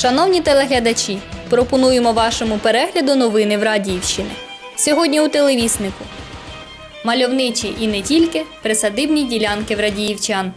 Шановні телеглядачі, пропонуємо вашому перегляду новини в Радіївщини. Сьогодні у телевіснику. Мальовничі і не тільки присадибні ділянки в Радіївчан.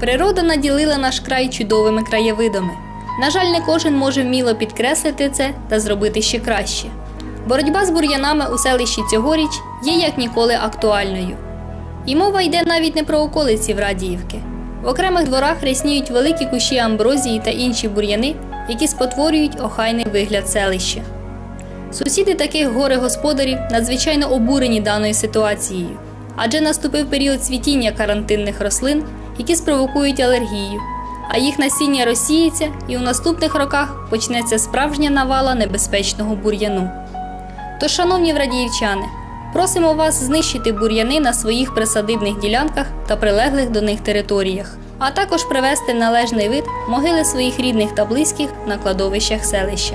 Природа наділила наш край чудовими краєвидами. На жаль, не кожен може вміло підкреслити це та зробити ще краще. Боротьба з бур'янами у селищі цьогоріч є як ніколи актуальною. І мова йде навіть не про околиці Врадіївки. В окремих дворах рясніють великі кущі амброзії та інші бур'яни, які спотворюють охайний вигляд селища. Сусіди таких горе-господарів надзвичайно обурені даною ситуацією, адже наступив період цвітіння карантинних рослин, які спровокують алергію, а їх насіння розсіється і у наступних роках почнеться справжня навала небезпечного бур'яну. Тож, шановні врадіївчани, просимо вас знищити бур'яни на своїх присадибних ділянках та прилеглих до них територіях, а також привести належний вид могили своїх рідних та близьких на кладовищах селища.